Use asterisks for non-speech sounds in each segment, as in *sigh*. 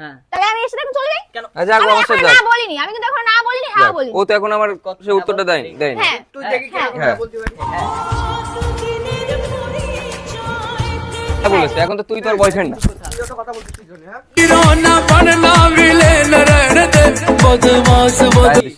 হ্যাঁ। তাহলে আমি এর সাথে এখন চলে যাই? কেন? আচ্ছা আমি অবশ্যই এখন না বলিনি আমি কিন্তু এখন না বলিনি হ্যাঁ বলিনি। ও তো এখন আমার সে উত্তরটা দেয়নি দেয়নি। হ্যাঁ। তুই দেখি হ্যাঁ। হ্যাঁ। বলতে পারি হ্যাঁ। বলেছে এখন তো তুই তোর বয়ফ্রেন্ড না। কথা বলছিস কি জন্য হ্যাঁ?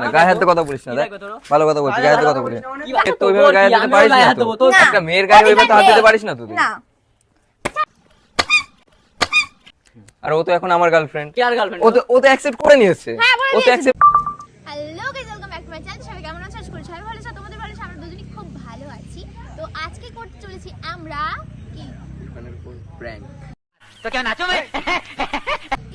না, গায়ে হাতে কথা বলিস না? ভালো কথা বলছি গায়ে হাতে কথা বলিস না। কি লাগবে এ তো তোর? ওইভাবে গায়ে পারিস না একটা মেয়ের গায়ে ওইভাবে হাত দিতে পারিস না তুই। না। আর ও তো এখন আমার গার্লফ্রেন্ড কি আর গার্লফ্রেন্ড ও তো ও তো অ্যাকসেপ্ট করে নিয়েছে। হ্যাঁ, ও তো accept hello guys welcome back to my channel সবাই কেমন আছো? আশা করি সবাই ভালো আছো। তোমাদের ভালো আছে আমরা দুজনেই খুব ভালো আছি। তো আজকে করতে চলেছি আমরা কি?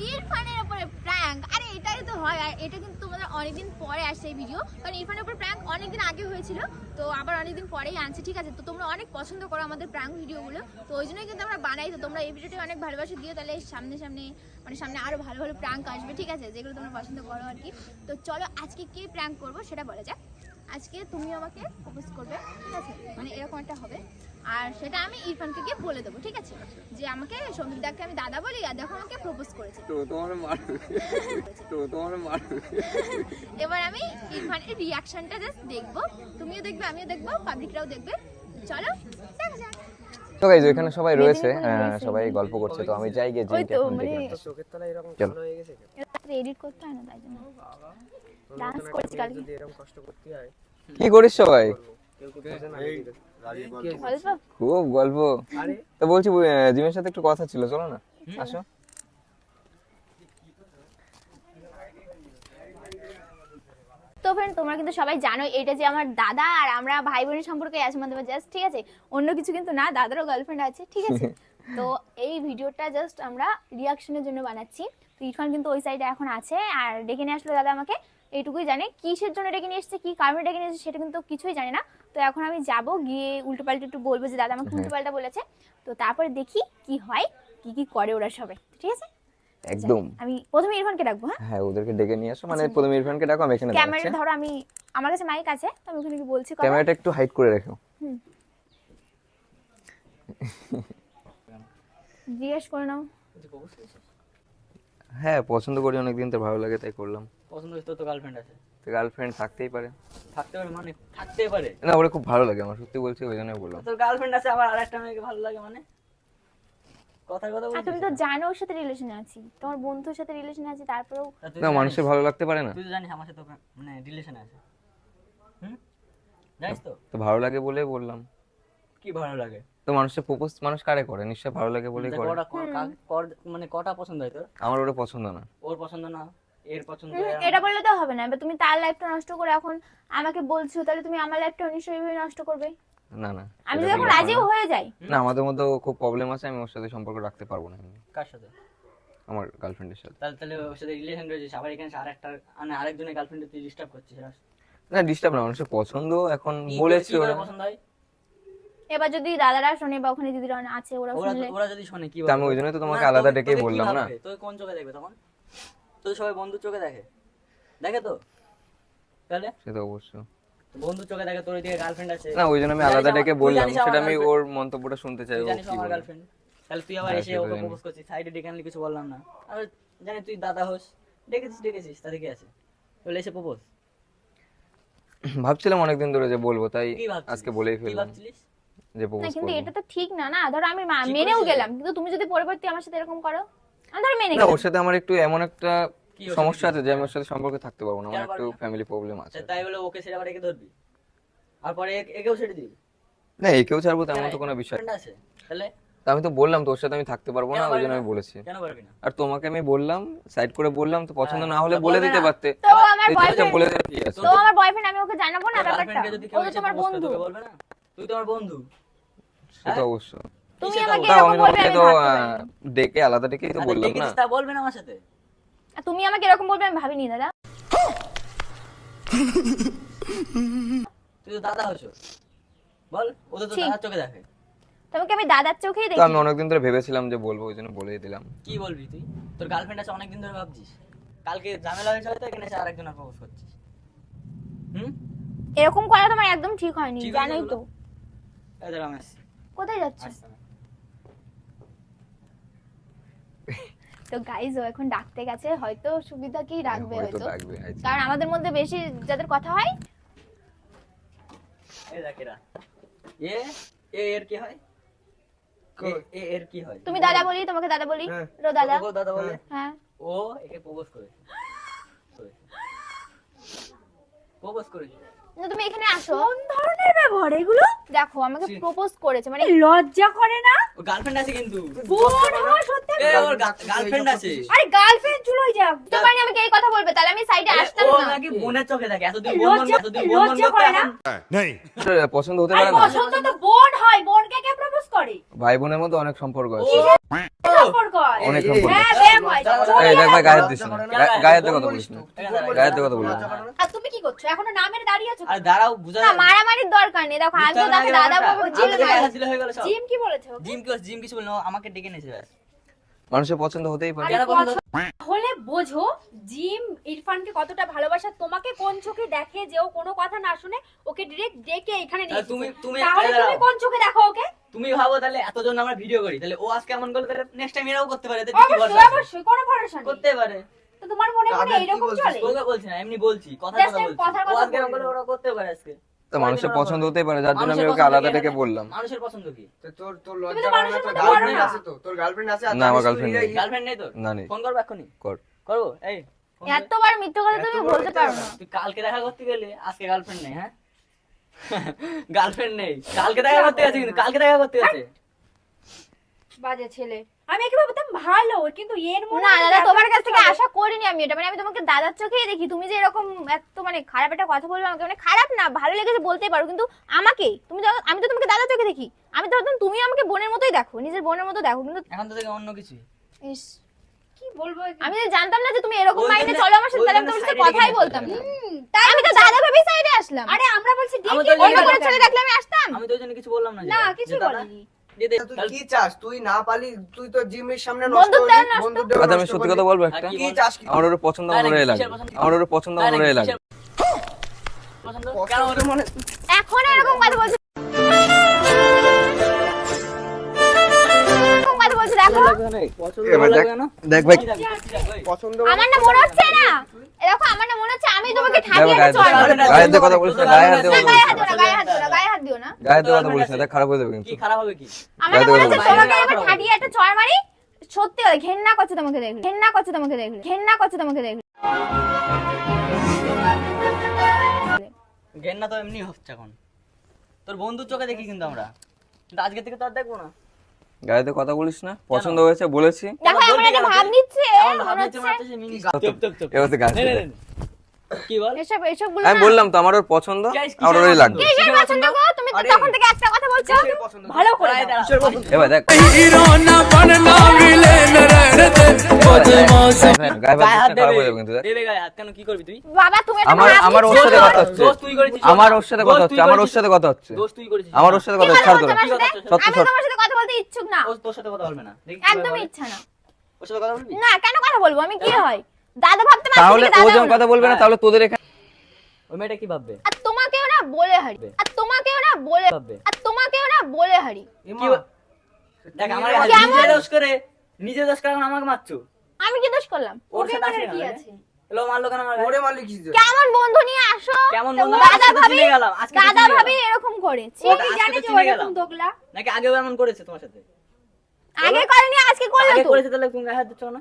ইরফানের উপরে প্র্যাঙ্ক আরে এটাই তো হয় আর এটা কিন্তু তোমাদের অনেকদিন পরে আসছে এই ভিডিও কারণ ইরফানের উপর প্র্যাঙ্ক অনেকদিন আগে হয়েছিল, তো আবার অনেকদিন পরেই আনছে, ঠিক আছে? তো তোমরা অনেক পছন্দ করো আমাদের প্রাঙ্ক ভিডিওগুলো, তো ওই জন্যই কিন্তু আমরা বানাই, তো তোমরা এই ভিডিওটি অনেক ভালোবাসা, দিও তাহলে সামনে সামনে মানে সামনে আরও ভালো ভালো প্রাঙ্ক আসবে, ঠিক আছে? যেগুলো তোমরা পছন্দ করো আর কি। তো চলো আজকে কে প্রাঙ্ক করব সেটা বলা যাক। আজকে তুমি আমাকে প্রপোজ করবে, ঠিক আছে? মানে এরকম একটা হবে। আর সেটা আমি ইরফানকে গিয়ে বলে দেবো ঠিক আছে? যে আমাকে সন্দীপ দাকে আমি দাদা বলি আর দেখো আমাকে প্রপোজ করেছে। তো তোমার মারবে তো তোমার মারবে এবার আমি ইরফানের রিয়াকশনটা জাস্ট দেখব। তুমিও দেখবে আমিও দেখব পাবলিকরাও দেখবে। চলো দেখা যাক। তো গাইজ এখানে সবাই রয়েছে হ্যাঁ, সবাই গল্প করছে তো আমি যাই গিয়ে তো, এখন মানে- চোখের তলায় এরকম। কালো হয়ে গেছে এডিট করতে হয় না তাই জন্য। মতন করেছি কালকে। যদি এরকম কষ্ট করতে হয় কি করিস সবাই? কেউ কি বোঝে না খুব গল্প। তো বলছি জিমের সাথে একটু কথা ছিল চলো না আসো। তো ফ্রেন্ড তোমরা কিন্তু সবাই জানো এটা যে আমার দাদা আর আমরা ভাই বোনের সম্পর্কে আছে জাস্ট ঠিক আছে? অন্য কিছু কিন্তু না দাদারও গার্লফ্রেন্ড আছে ঠিক আছে? *laughs* তো এই ভিডিওটা জাস্ট আমরা রিয়াকশনের জন্য বানাচ্ছি। তো ইরফান কিন্তু ওই সাইডে এখন আছে আর ডেকে নিয়ে আসলো দাদা আমাকে। এইটুকুই জানে কিসের জন্য ডেকে নিয়ে এসেছে কি কারণে ডেকে নিয়ে এসেছে সেটা কিন্তু কিছুই জানে না। তো এখন আমি যাব গিয়ে উল্টো পাল্টা একটু বলব যে দাদা আমাকে উল্টো পাল্টা বলেছে। তো তারপরে দেখি কি হয় কি কি করে ওরা সবাই ঠিক আছে? একদম। আমি প্রথমে ইরফানকে ডাকবো হ্যাঁ? হ্যাঁ ওদেরকে ডেকে নিয়ে আসো। মানে প্রথমে ইরফানকে ডাকো আমি এখানে ক্যামেরা ধরো আমি আমার কাছে মাইক আছে তো আমি ওখানে কি বলছি কথা। ক্যামেরাটা একটু হাইড করে রেখো। জিজ্ঞেস করে নাও? হ্যাঁ পছন্দ করি অনেকদিন তো ভালো লাগে তাই করলাম। পছন্দ হয়েছে তো গার্লফ্রেন্ড আছে। গার্লফ্রেন্ড থাকতেই পারে। থাকতে পারে মানে থাকতে পারে। না ওরা খুব ভালো লাগে আমার সত্যি বলছি ওই জন্যই বললাম। তোর গার্লফ্রেন্ড আছে আবার আরেকটা মেয়েকে ভালো লাগে মানে? কথার কথা আর বলছিস তুমি তো জানো ওর সাথে রিলেশনে আছি। তোমার বন্ধুর সাথে রিলেশনে আছি তারপরেও না মানুষের জানিস- ভালো লাগতে পারে না। তুই তো জানিস আমার সাথে মানে রিলেশন আছে। হুম? জানিস তো? তো ভালো লাগে বলেই বললাম। কি ভালো লাগে? তো মানুষের প্রপোজ মানুষ কারে করে? নিশ্চয় ভালো লাগে বলেই কর- মানে কটা পছন্দ হয় তোর? আমার ওটা পছন্দ না। ওর পছন্দ না? এর পছন্দ এটা বললে তো হবে না এবার তুমি তার লাইফটা নষ্ট করে এখন আমাকে বলছো তাহলে তুমি আমার লাইফটা নিশ্চয়ই নষ্ট করবে? না না আমি এখন রাজিও হয়ে যাই। না আমাদের মধ্যে খুব প্রবলেম আছে আমি ওর সাথে সম্পর্ক রাখতে পারব না কার সাথে? আমার গার্লফ্রেন্ডের সাথে। তাহলে তাহলে ওর সাথে রিলেশন রয়েছে আবার এখানে আরেকটা মানে আরেকজনের গার্লফ্রেন্ড তুই ডিস্টার্ব করছিস না ডিস্টার্ব না মানুষের পছন্দ এখন বলেছে ওরা। পছন্দ হয়? এবার যদি দাদারা শোনে বা ওখানে দিদিরা আছে ওরা ওরা শুনলে। ওরা যদি শোনে কি তা আমি ওই জন্যই তো তোমাকে আলাদা ডেকেই বললাম না। তুই কোন চোখে দেখবে তখন? তুই সবাই বন্ধুর চোখে দেখে। দেখে তো? তাহলে? সে তো অবশ্য বন্ধুর চোখে দেখে তোর গার্লফ্রেন্ড আছে। না ওই জন্য আমি আলাদা ডেকে বললাম সেটা আমি ওর মন্তব্যটা শুনতে চাই ও কি আমার গার্লফ্রেন্ড তাহলে তুই আবার হ্যাঁ, এসে ওকে প্রপোজ করছিস সাইডে ডেকে আনলি কিছু বললাম না। আর জানি তুই দাদা হোস ডেকেছিস ডেকেছিস তাতে কি আছে? বলে এসে প্রপোজ ভাবছিলাম অনেকদিন ধরে যে বলব তাই আজকে বলেই ফেললাম যে না প্রপোজ কিন্তু এটা তো ঠিক না না ধরো আমি মেনেও গেলাম কিন্তু তুমি যদি পরবর্তী আমার সাথে এরকম করো? না ওর সাথে আমার একটু এমন একটা সমস্যা আছে যে আমি ওর সাথে সম্পর্কে থাকতে পারব না আমার একটু ফ্যামিলি প্রবলেম আছে। তাই বলে ওকে সেটা আবার একে ধরবি? আর পরে একেও ছেড়ে দিবি? না একেও ছাড়বো তেমন তো কোনো বিষয় আছে? তাহলে? তা আমি তো বললাম তোর সাথে আমি থাকতে পারব না ওই জন্য আমি বলেছি। কেন পারবি না? আর তোমাকে আমি বললাম সাইড করে বললাম তো পছন্দ হ্যাঁ, না হলে বলে দিতে পারতে। আমার বলে দেওয়া কি আছে। তো আমার বয়ফ্রেন্ড আমি ওকে জানাব না ব্যাপারটা? ও তো তোমার বন্ধু। বলবে না? তুই তো আমার বন্ধু। সে তো হ্যাঁ? অবশ্য। তুমি আমাকে এরকম বলবে আমি তো ডেকে আলাদা ডেকেই তো আচ্ছা, বললাম না। তা বলবে না আমার সাথে? তুমি আমাকে এরকম বলবে আমি ভাবিনি দাদা। তুই তো দাদা হয়েছো। বল ওদের তো। দাদার চোখে দেখে। তোমাকে আমি দাদার চোখেই দেখি আমি অনেকদিন ধরে ভেবেছিলাম যে বলব ওই জন্য বলেই দিলাম। কি বলবি তুই? তোর গার্লফ্রেন্ড আছে অনেকদিন ধরে ভাবছিস। কালকে ঝামেলা হয়েছে হয়তো এখানে এসে আরেকজনের প্রপোজ করছিস। হুম? এরকম করা তোমার একদম ঠিক হয়নি জানোই তো। এই ধর আমি আসছি। কোথায় যাচ্ছ আসছি আমি। তো গাইজ ও এখন ডাকতে গেছে হয়তো সুবিধা কি রাখবে হয়তো। কারণ আমাদের মধ্যে বেশি যাদের কথা হয় এ এ এর কি হয়? এ- এ এর কি হয়? তুমি দাদা বলি তোমাকে দাদা বলি। হ্যাঁ। রো দাদা। ও দাদা বলে? হ্যাঁ। ও একে প্রপোজ করেছে। *laughs* প্রপোজ করেছে। না তুমি এখানে আসো। ব্যবহার এগুলো? দেখো আমাকে প্রপোজ করেছে মানে লজ্জা করে না? ও গার্লফ্রেন্ড আছে কিন্তু। বোন হওয়া সত্যি এ ওর গার্লফ্রেন্ড আছে। আরে গার্লফ্রেন্ড চুলোই যাক। তো মানে আমাকে এই কথা বলবে তাহলে আমি সাইডে আসতাম ও না। নাকি বোনের চোখে এতদিন বোন বোন লজ্জা- এতদিন বোন বোন লজ্জা করে না? এখন नहीं পছন্দ হতে পারে না। পছন্দ তো বোন হয় বোনকে কে প্রপোজ করে? ভাই বোনের মধ্যে অনেক সম্পর্ক আছে। সম্পর্ক অনেক সম্পর্ক হ্যাঁ। প্রেম হয়। এই দেখ ভাই গায়ের না? গায়ের কথা বলিস না। গায়ের কথা বলিস না। না? করছ? এখনও নামের দাঁড়িয়ে আছো আর দাঁড়াও বুঝা না মারামারির দরকার নেই দেখো আমি তো দাদা জিম হয়ে গেল সব। জিম কি বলেছে জিম কি জিম কিছু বলল আমাকে ডেকে নিয়েছে ব্যাস। মানুষের পছন্দ হতেই পারে। হলে বোঝো জিম ইরফানকে কতটা ভালোবাসা তোমাকে কোন চোখে দেখে যে ও কোনো কথা না শুনে ওকে ডিরেক্ট ডেকে এখানে নিয়ে তুমি- তুমি তাহলে তুমি কোন চোখে দেখো ওকে? তুমি ভাবো তাহলে এতজন আমরা ভিডিও করি তাহলে ও আজকে এমন করলে তাহলে নেক্সট টাইম এরাও করতে পারে অবশ্যই অবশ্যই কোনো ভরসা নেই। করতে পারে। তোমার মনে মনে এরকম চলে? তোকে বলছি না এমনি বলছি কথা কথা বলছি। আজকে ওরা করতে পারে আজকে। তো মানুষের পছন্দ হতেই পারে যার জন্য আমি ওকে আলাদা কি? ডেকে বললাম। মানুষের পছন্দ কি? তো তোর তোর লজ্জা করে না তোর গার্লফ্রেন্ড আছে তো? তোর গার্লফ্রেন্ড আছে? না, আমার জানিস তুই girlfriend এই- নেই। গার্লফ্রেন্ড নেই তোর? না নেই। ফোন করব এক্ষুনি? কর। করব? এই এতবার মিথ্যে কথা তুমি বলতে পারো না। তুই কালকে দেখা করতে গেলে আজকে গার্লফ্রেন্ড নেই হ্যাঁ? *laughs* গার্লফ্রেন্ড নেই। কালকে দেখা করতে গেছে কিন্তু কালকে দেখা করতে গেছে। বাজে ছেলে। আমি একে ভাবতাম ভালো কিন্তু এর মনে না দাদা তোমার কাছ থেকে আশা করিনি আমি এটা। মানে আমি তোমাকে দাদার চোখেই দেখি। তুমি যে এরকম এত মানে খারাপ একটা কথা বলবে আমাকে মানে খারাপ না ভালো লেগেছে বলতেই পারো। কিন্তু আমাকে তুমি তো আমি তো তোমাকে দাদার চোখে দেখি। আমি তো ভাবতাম তুমি আমাকে বোনের মতোই দেখো নিজের বোনের মতো দেখো কিন্তু এখন তো থেকে অন্য কিছু। ইস, কি বলব আমি জানতাম না যে তুমি এরকম মাইন্ডে চলো আমার সাথে তাহলে আমি তোমার সাথে কথাই বলতাম না। তাই আমি তো দাদা ভেবেই সাইডে আসলাম। আরে আমরা বলছি আমি অন্য কোনো ছেলে দেখলে আমি আসতাম? আমি তো ওই জন্য কিছু বললাম না না কিছু বলিনি। কি চাস? তুই না পালি তুই তো জিমের সামনে নষ্ট বন্দুক করলি দেওয়া নষ্ট। বন্দুক দেওয়া আচ্ছা আমি সত্যি কথা বলব একটা। কি কি চাস আমার ওর পছন্দ লাগে। আমার ওর লাগে। মানে এখন এরকম কথা এরকম দেখো ভাই। আমার না মনে হচ্ছে না। এ দেখো আমার না মনে হচ্ছে আমি তোমাকে ঠাকিয়ে কথা বলিস না গায়ে হাত গায়ে বলিস না খারাপ হয়ে যাবে কি খারাপ হবে কি? আমার মনে হচ্ছে তোমাকে। এবার একটা চড় মারি। সত্যি কথা ঘেন্না করছে তোমাকে দেখলে ঘেন্না করছে তোমাকে দেখলে ঘেন্না করছে তোমাকে দেখলে। ঘেন্না তো এমনি হচ্ছে এখন। তোর বন্ধুর চোখে দেখি কিন্তু আমরা। কিন্তু আজকে থেকে তো আর দেখব না। গায়ে কথা বলিস না পছন্দ হয়েছে বলেছি। দেখো একটা ভাব নিচ্ছে। এবার তো গাছ। কি বল? এসব এসবগুলো আমি বললাম তো আমার ওর পছন্দ কিসের ওরই লাগবে। কিসের পছন্দ গো? তুমি তো তখন থেকে একটা কথা বলছো। কিসের পছন্দ? ভালো করে প্রায় দাও। দাঁড়া। এবার দেখ। গায়ে গায়ে হাত হাত দেবে। কিন্তু দেবে গায়ে হাত। কেন কি করবি তুই? বাবা তুমি আমার আমার ওর সাথে কথা হচ্ছে। দোষ তুই করেছিস। আমার ওর সাথে কথা হচ্ছে আমার ওর সাথে কথা হচ্ছে। দোষ তুই করেছিস। আমার ওর সাথে কথা ছাড় তো সাথে? সত্য আমি সত্য। সাথে কথা বলতে ইচ্ছুক না। ও সাথে কথা বলবে না। একদমই ইচ্ছা না। ওর সাথে কথা বলবি? না কেন কথা বলব? আমি কি হয়? দাদা ভাবতে পারছি তাহলে ও যখন কথা বলবে না হ্যাঁ। তাহলে তোদের এখানে ওই মেয়েটা কি ভাববে? আর তোমাকেও না বলে হারি। আর তোমাকেও না বলে ভাববে। আর তোমাকেও না বলে হারি। কি দেখ আমার? নিজে দোষ করে নিজে দোষ করে আমাকে মারছো। আমি কি দোষ করলাম? ওর সাথে কি আছে? এলো মারলো কেন আমার ওরে মারলি কি কেমন বন্ধু নিয়ে আসো? কেমন বন্ধু? দাদা ভাবি আজকে দাদা ভাবি এরকম করে। তুমি জানি যে চিনে দোগলা। নাকি আগেও এমন করেছে তোমার সাথে? আগে করেনি আজকে করল তো। করেছে তাহলে তুমি গায়ে হাত দিচ্ছ না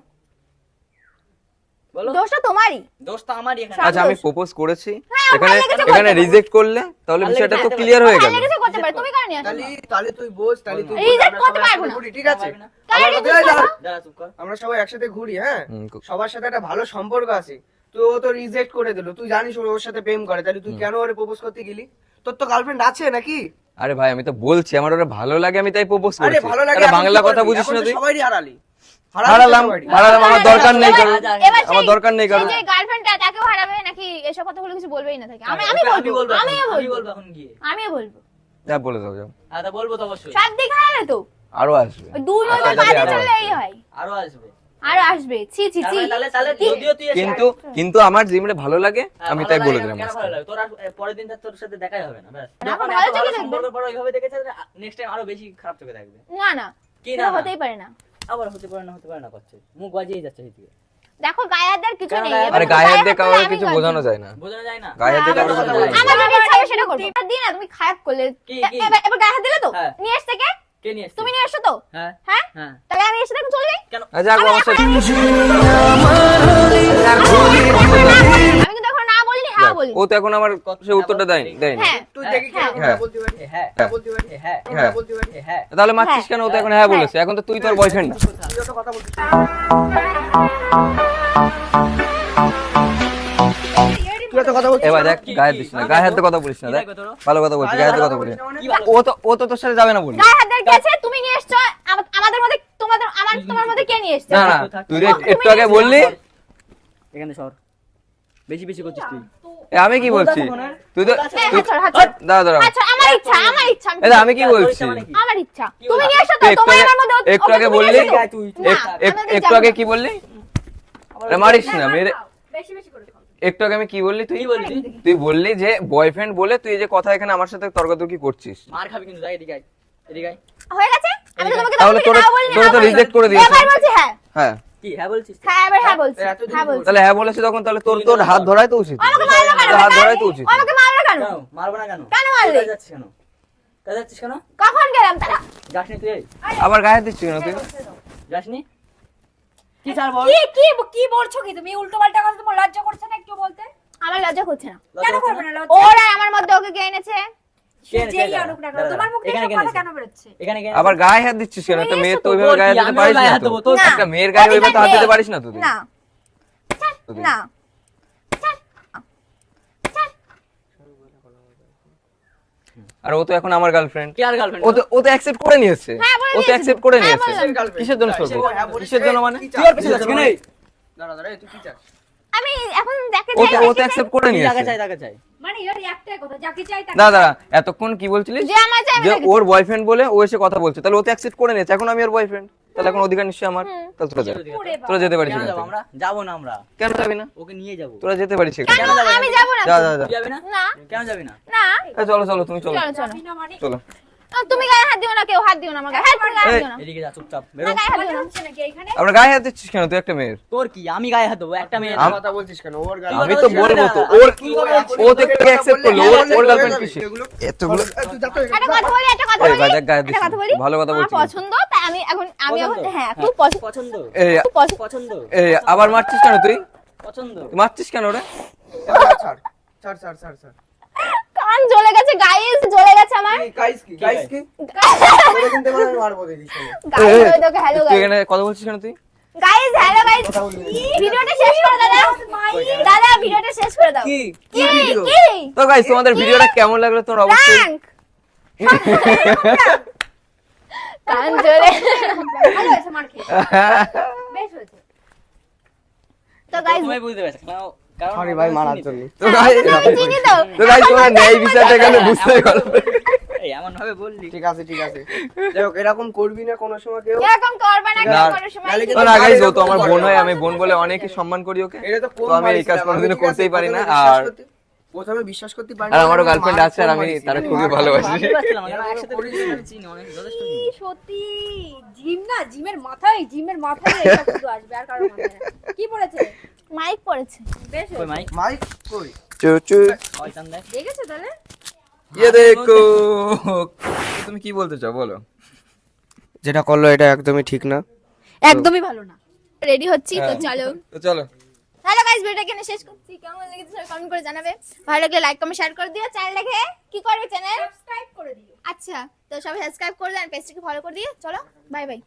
বলো। দোষটা তোমারই। দোষ আমারই এখানে। আচ্ছা আমি প্রপোজ করেছি। হ্যাঁ, এখানে ভালো এখানে রিজেক্ট করলে তাহলে বিষয়টা তো ক্লিয়ার হয়ে গেল। ভালো করতে পারে তুমি করেনি আসলে তাহলে তাহলে তুই বস তাহলে তুই বল। বস, Reject আমরা করতে পারব না। ঠিক আছে? পারবি না। তাহলে আমার reject কথাই করো। দাঁড়া। দাঁড়া চুপ কর। আমরা সবাই একসাথে ঘুরি হ্যাঁ? সবার সাথে একটা ভালো সম্পর্ক আছে। তো ও তো রিজেক্ট করে দিল। তুই জানিস ওর সাথে প্রেম করে তাহলে তুই কেন ওরে প্রপোজ করতে গেলি? তোর তো গার্লফ্রেন্ড আছে নাকি? আরে ভাই আমি তো বলছি আমার ওরা ভালো লাগে আমি তাই প্রপোজ আরে করেছি। ভালো লাগে বাংলা কথা বুঝিস না তুই। হারালি। তো হারালাম হারালাম আমার দরকার নেই কারণ আমার দরকার নেই কারণ যে গার্লফ্রেন্ডটা তাকেও হারাবে নাকি এসব কথা কিছু বলবেই না থাকে আমি আমি বলব বলব আমি বলব। বলব এখন গিয়ে। আমিও বলব। যা বলে দাও যাও বলব তো অবশ্যই। সব দিক হারালে তো। আরও আসবে। ওই দুই বাদে আরও চললে আসবে। এই হয়। আরও আসবে। আরও আসবে। ছি ছি ছি। তাহলে তাহলে তাহলে কি? যদিও তুই এসে- কিন্তু কিন্তু আমার জিমটা ভালো লাগে হ্যাঁ, আমি তাই বলে দিলাম ভালো লাগে? তোর পরের দিন তোর সাথে দেখাই হবে না ব্যাস। ভালো চোখে দেখবে। সম্পর্কের ওইভাবে দেখেছে নেক্সট টাইম আরও বেশি খারাপ চোখে থাকবে না না। কি না না? হতেই পারে না। আবার হতে পারে না হতে পারে না করছে। মুখ বাজিয়ে যাচ্ছে সেদিকে দেখো গায়ে হাত দেওয়ার কিছু নেই। আরে গায়ে হাত দিয়ে কাউকে কিছু বোঝানো যায় না। বোঝানো যায় না। গায়ে হাত দিয়ে কাউকে কথা বোঝানো যায় আমার যদি ইচ্ছা হবে সেটা করব এটা দিন না তুমি খারাপ করলে। কি, কি? এবার এবার গায়ে হাত দিলে তো? হ্যাঁ। নিয়ে আসছে কে? কে নিয়ে আসছে তুমি নিয়ে আসছো তো? হ্যাঁ। হ্যাঁ? হ্যাঁ। তাহলে আমি এসে দেখুন চলে যাই আচ্ছা আমার সাথে ও তো এখন আমার সে উত্তরটা দেয়নি দেয়নি। হ্যাঁ তুই দেখি কি হ্যাঁ। বলতে পারি হ্যাঁ বলতে পারি হ্যাঁ হ্যাঁ। বলতে পারি হ্যাঁ। তাহলে মারছিস কেন? ও তো এখন হ্যাঁ বলেছে। এখন তো তুই তোর বয়ফ্রেন্ড না। তুই অত কথা বলছিস। তুই অত কথা বলছিস এবার দেখ গায়ে দিস না। গায়ে হাতে কথা বলিস না দেখ। ভালো কথা বলছি গায়ে হাতে কথা বলিস। না। ও তো ও তো তোর সাথে যাবে না বলি গায়ে হাত গেছে তুমি নিয়ে এসছো। আমাদের মধ্যে তোমাদের আমার তোমার মধ্যে কে নিয়ে এসছে? না না তুই একটু আগে বললি। এখানে সর। বেশি বেশি করছিস তুই। আমি কি বলছি? তুই তো হ্যাঁ, তুই দাঁড়া আচ্ছা আমার ইচ্ছা আমার ইচ্ছা আমি- কি বলছি? আমার ইচ্ছা। তুমি নিয়ে এসো তো একটু তোমার আগে আমার মধ্যে একটু আগে বললি? তো। একটু আগে। কি বললি? আরে মারিস না মেরে বেশি বেশি করে একটু আগে আমি কি বললি তুই? তুই? বললি যে বয়ফ্রেন্ড বলে তুই যে কথা এখানে আমার সাথে তর্কাতর্কি করছিস। মার খাবি কিন্তু যাই এদিকে আয়। এদিকে আয়। হয়ে গেছে? আমি তো তোমাকে তাহলে তোরা- তোরা তো রিজেক্ট করে দিয়েছিস। এবার বলছি হ্যাঁ। হ্যাঁ। কি হ্যাঁ বলছিস হ্যাঁ এবার হ্যাঁ বলছি হ্যাঁ বলছি। তাহলে হ্যাঁ বলেছি তখন তাহলে তোর তোর হাত ধরাই তো উচিত। আমাকে মারলো কেন? হাত ধরাই তো উচিত। আমাকে মারলো কেন? কেন? মারবো না কেন? কেন মারলি? যাচ্ছিস কেন? কোথায় যাচ্ছিস কেন? কখন গেলাম তারা? যাসনি তুই? আবার গায়ে দিচ্ছিস কেন তুই? যাসনি? কি ছাড় বল কি কি কি বলছো কি তুমি? উল্টো পাল্টা কথা তোমার লজ্জা করছে না একটু বলতে? আমার লজ্জা করছে না। কেন করবে না? লজ্জা? ওরা আমার মধ্যে ওকে কে আবার গায়ে হাত দিচ্ছিস কেন? একটা মেয়ের তো ওইভাবে গায়ে হাত দিতে পারিস না তো। একটা মেয়ের গায়ে ওইভাবে তো হাত দিতে পারিস না তুই। না। আর ও তো এখন আমার গার্লফ্রেন্ড কে আর গার্লফ্রেন্ড ও তো ও তো অ্যাকসেপ্ট করে নিয়েছে। হ্যাঁ, ও তো অ্যাকসেপ্ট করে হ্যাঁ, নিয়েছে। কিসের জন্য সরব? ও হ্যাঁ কিসের জন্য মানে? কি তুই আর? পিছনে যাচ্ছিস কেন? দাঁড়া দাঁড়া এই তুই কি চাস? আমি এখন দেখতে চাই তো ও তো অ্যাকসেপ্ট করে কি টাকা চাই টাকা চাই। মানে এর একটাই কথা যাকে চাই তাকে দাদা দাদা এতক্ষণ কি বলছিলি যে আমার চাই যে ওর বয়ফ্রেন্ড বলে ও এসে কথা বলছে তাহলে ও তো অ্যাকসেপ্ট করে নিয়েছে এখন আমি ওর বয়ফ্রেন্ড তাহলে এখন অধিকার নিশ্চয়ই আমার। তাহলে তোরা যা। তোরা যেতে পারিস আমরা? যাব না আমরা? কেন যাবি না? ওকে নিয়ে যাব। তোরা যেতে পারিস কেন। আমি যাব না যা যা যা। যাবি না? না। কেন যাবি না? না। চলো চলো তুমি চলো। চলো চলো। তুমি গায়ে হাত দিও না কেউ হাত দিও না আমার গায়ে। হাত গায়ে হাত দিও না। এদিকে যা চুপচাপ বেরো। গায়ে হাত দিও না। এখানে? আমরা গায়ে হাত দিচ্ছিস কেন? তুই একটা মেয়ের। তোর কি? আমি গায়ে হাত দেবো একটা মেয়ে আম- কথা বলছিস কেন? ওর আমি তো বলব তো ওর ও তো একটু অ্যাকসেপ্ট করল ওর ওর গার্লফ্রেন্ড এতগুলো একটা কথা বলি একটা কথা বলি একটা কথা বলি। ভালো কথা আমার বলছিস। পছন্দ তাই আমি এখন আমি এখন হ্যাঁ খুব পছন্দ। এই পছন্দ। এই আবার মারছিস কেন তুই? পছন্দ। তুই মারছিস কেন রে ছাড় ছাড় ছাড় ছাড়। কান জ্বলে গেছে গাইস জ্বলে গেছে আমার। গাইস কি? গাইস কি? *laughs* কিন্তু এবার আমি মারবো শোনো। গাইস দেখো হ্যালো তুই গাইস এখানে কথা বলছিস কেন তুই? গাইস হ্যালো গাইস ভিডিওটা শেষ করে দাদা। দাদা ভিডিওটা শেষ করে দাও। কি? কি? ভিডিও তো গাইস তোমাদের ভিডিওটা কেমন লাগল তোমরা অবশ্যই কান জ্বলে। ভালো হয়েছে মার খেয়ে। *laughs* বেশ হয়েছে। তো গাইস তুমি বুঝতে পারছ। কারণ সরি ভাই মারার জন্য। তো গাইস তো তো গাইস তোমরা ন্যায় বিচারটা এখানে বুঝতে পারল এমন ভাবে বললি। ঠিক আছে ঠিক আছে। যাই এরকম করবি না কোনো সময় কেউ। এরকম করবে না কেউ কোনো সময়। তো না গাইস ও তো আমার বোন হয় আমি বোন বলে অনেকই সম্মান করি ওকে। এটা তো কোন তো আমি এই কাজ কোনোদিনও করতেই পারি না। আর প্রথমে বিশ্বাস করতে পারি আমারও গার্লফ্রেন্ড আছে আর আমি খুবই হ্যাঁ, ভালোবাসি। সত্যি জিম না জিমের মাথায় জিমের মাথায় এটা শুধু আসবে আর কি পড়েছে? মাইক পড়েছে। বেশ মাইক? মাইক কই? চু চু। দেখেছ তাহলে? ইয়ে দেখো। তুমি কি বলতে চাও বলো। যেটা করল এটা একদমই ঠিক না। একদমই ভালো না। রেডি হচ্ছি হ্যাঁ। তো চলো। তো চলো। হ্যালো গাইস ভিডিওটা এখানে শেষ করছি। কেমন লেগেছে সবাই কমেন্ট করে জানাবে। ভালো লাগলে লাইক কমেন্ট শেয়ার করে দিও। চ্যানেল চ্যানেলটাকে কি করবে চ্যানেল সাবস্ক্রাইব করে দিও। আচ্ছা তো সবাই সাবস্ক্রাইব করে দেন পেজটাকে ফলো করে দিও। চলো বাই বাই